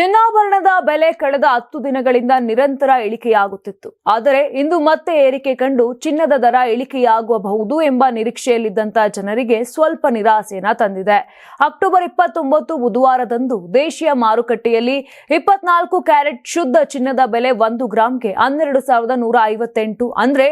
ಚಿನ್ನಾಭರಣದ ಬೆಲೆ ಕಳೆದ ಹತ್ತು ದಿನಗಳಿಂದ ನಿರಂತರ ಇಳಿಕೆಯಾಗುತ್ತಿತ್ತು. ಆದರೆ ಇಂದು ಮತ್ತೆ ಏರಿಕೆ ಕಂಡು ಚಿನ್ನದ ದರ ಇಳಿಕೆಯಾಗಬಹುದು ಎಂಬ ನಿರೀಕ್ಷೆಯಲ್ಲಿದ್ದಂತ ಜನರಿಗೆ ಸ್ವಲ್ಪ ನಿರಾಸೆಯನ್ನ ತಂದಿದೆ. ಅಕ್ಟೋಬರ್ ಇಪ್ಪತ್ತೊಂಬತ್ತು ಬುಧವಾರದಂದು ದೇಶೀಯ ಮಾರುಕಟ್ಟೆಯಲ್ಲಿ ಇಪ್ಪತ್ನಾಲ್ಕು ಕ್ಯಾರೆಟ್ ಶುದ್ಧ ಚಿನ್ನದ ಬೆಲೆ ಒಂದು ಗ್ರಾಂಗೆ ಹನ್ನೆರಡು ಸಾವಿರದ ನೂರ ಐವತ್ತೆಂಟು ಅಂದ್ರೆ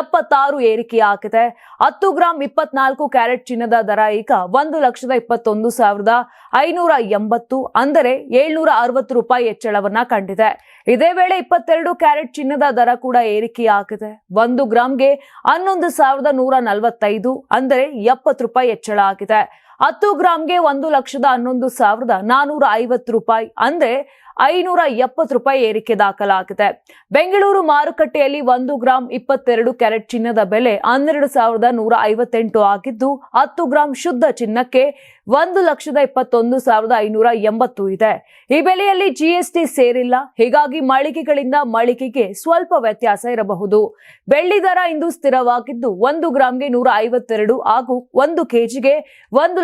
ಎಪ್ಪತ್ತಾರು ಏರಿಕೆಯಾಗಿದೆ ಹತ್ತು ಗ್ರಾಂ ಇಪ್ಪತ್ನಾಲ್ಕು ಕ್ಯಾರೆಟ್ ಚಿನ್ನದ ದರ ಈಗ ಒಂದು ಲಕ್ಷದ ಇಪ್ಪತ್ತೊಂದು ಸಾವಿರದ ಐನೂರ ಎಂಬತ್ತು ಅಂದರೆ ಏಳ್ನೂರ ಅರವತ್ತು ರೂಪಾಯಿ ಹೆಚ್ಚಳವನ್ನ ಕಂಡಿದೆ. ಇದೇ ವೇಳೆ ಇಪ್ಪತ್ತೆರಡು ಕ್ಯಾರೆಟ್ ಚಿನ್ನದ ದರ ಕೂಡ ಏರಿಕೆಯಾಗಿದೆ. ಒಂದು ಗ್ರಾಂಗೆ ಹನ್ನೊಂದು ಸಾವಿರದ ನೂರ ನಲವತ್ತೈದು ಅಂದರೆ ಎಪ್ಪತ್ತು ರೂಪಾಯಿ ಹೆಚ್ಚಳ ಆಗಿದೆ. ಹತ್ತು ಗ್ರಾಂಗೆ ಒಂದು ಲಕ್ಷದ ಹನ್ನೊಂದು ಸಾವಿರದ ನಾನೂರ ಐವತ್ತು ರೂಪಾಯಿ ಅಂದ್ರೆ ಐನೂರ ಎಪ್ಪತ್ತು ರೂಪಾಯಿ ಏರಿಕೆ ದಾಖಲಾಗಿದೆ. ಬೆಂಗಳೂರು ಮಾರುಕಟ್ಟೆಯಲ್ಲಿ ಒಂದು ಗ್ರಾಂ ಇಪ್ಪತ್ತೆರಡು ಕ್ಯಾರೆಟ್ ಚಿನ್ನದ ಬೆಲೆ ಹನ್ನೆರಡು ಸಾವಿರದ ನೂರ ಐವತ್ತೆಂಟು ಆಗಿದ್ದು, ಹತ್ತು ಗ್ರಾಂ ಶುದ್ಧ ಚಿನ್ನಕ್ಕೆ ಒಂದು ಲಕ್ಷದ ಇಪ್ಪತ್ತೊಂದು ಸಾವಿರದ ಐನೂರ ಎಂಬತ್ತು ಇದೆ. ಈ ಬೆಲೆಯಲ್ಲಿ ಜಿಎಸ್ಟಿ ಸೇರಿಲ್ಲ. ಹೀಗಾಗಿ ಮಳಿಗೆಗಳಿಂದ ಮಳಿಗೆಗೆ ಸ್ವಲ್ಪ ವ್ಯತ್ಯಾಸ ಇರಬಹುದು. ಬೆಳ್ಳಿ ದರ ಇಂದು ಸ್ಥಿರವಾಗಿದ್ದು, ಒಂದು ಗ್ರಾಂಗೆ ನೂರ ಐವತ್ತೆರಡು ಹಾಗೂ ಒಂದು ಕೆಜಿಗೆ ಒಂದು